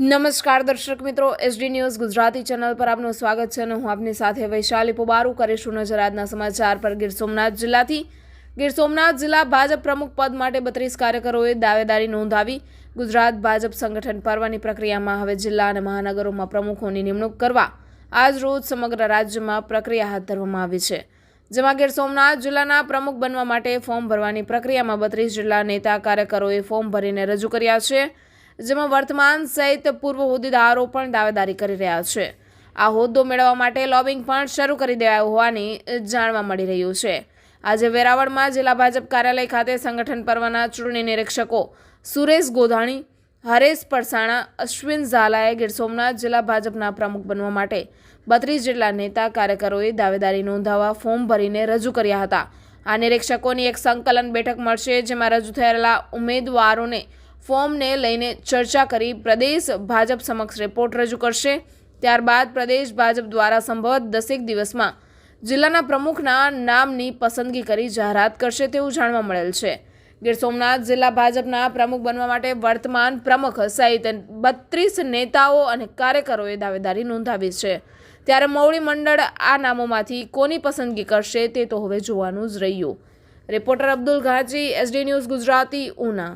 નમસ્કાર દર્શક મિત્રો એસડી ન્યૂઝ ગુજરાતી ચેનલ પર આપનું સ્વાગત છે અને હું આપની સાથે વૈશાલી પુબારું કરીશું નજર આજના સમાચાર પર. ગીર સોમનાથ જિલ્લાથી ગીર સોમનાથ જિલ્લા ભાજપ પ્રમુખ પદ માટે બત્રીસ કાર્યકરોએ દાવેદારી નોંધાવી. ગુજરાત ભાજપ સંગઠન પર્વની પ્રક્રિયામાં હવે જિલ્લા અને મહાનગરોમાં પ્રમુખોની નિમણૂક કરવા આજ રોજ સમગ્ર રાજ્યમાં પ્રક્રિયા હાથ ધરવામાં આવી છે. જેમાં ગીર સોમનાથ જિલ્લાના પ્રમુખ બનવા માટે ફોર્મ ભરવાની પ્રક્રિયામાં બત્રીસ જિલ્લા નેતા કાર્યકરોએ ફોર્મ ભરીને રજૂ કર્યા છે. જેમાં વર્તમાન સહિત પૂર્વ હોદ્દેદારો પણ દાવેદારી કરી રહ્યા છે. આ હોદ્દો મેળવવા માટે લોબિંગ પણ શરૂ કરી દેવાયું હોવાની જાણવા મળી રહ્યું છે. આજે વેરાવળમાં જિલ્લા ભાજપ કાર્યાલય ખાતે સંગઠન પર્વના ચૂંટણી નિરીક્ષકો સુરેશ ગોધાણી, હરેશ પરસાણા, અશ્વિન ઝાલાએ ગીર સોમનાથ જિલ્લા ભાજપના પ્રમુખ બનવા માટે બત્રીસ જેટલા નેતા કાર્યકરોએ દાવેદારી નોંધાવવા ફોર્મ ભરીને રજૂ કર્યા હતા. આ નિરીક્ષકોની એક સંકલન બેઠક મળશે, જેમાં રજૂ થયેલા ઉમેદવારોને ફોર્મને લઈને ચર્ચા કરી પ્રદેશ ભાજપ સમક્ષ રિપોર્ટ રજૂ કરશે. ત્યારબાદ પ્રદેશ ભાજપ દ્વારા સંભવત દસેક દિવસમાં જિલ્લાના પ્રમુખના નામની પસંદગી કરી જાહેરાત કરશે તેવું જાણવા મળેલ છે. ગીર સોમનાથ જિલ્લા ભાજપના પ્રમુખ બનવા માટે વર્તમાન પ્રમુખ સહિત બત્રીસ નેતાઓ અને કાર્યકરોએ દાવેદારી નોંધાવી છે. ત્યારે મૌળી મંડળ આ નામોમાંથી કોની પસંદગી કરશે તે તો હવે જોવાનું જ રહ્યું. Reporter Abdul Ghazi, SD news Gujarati, Una.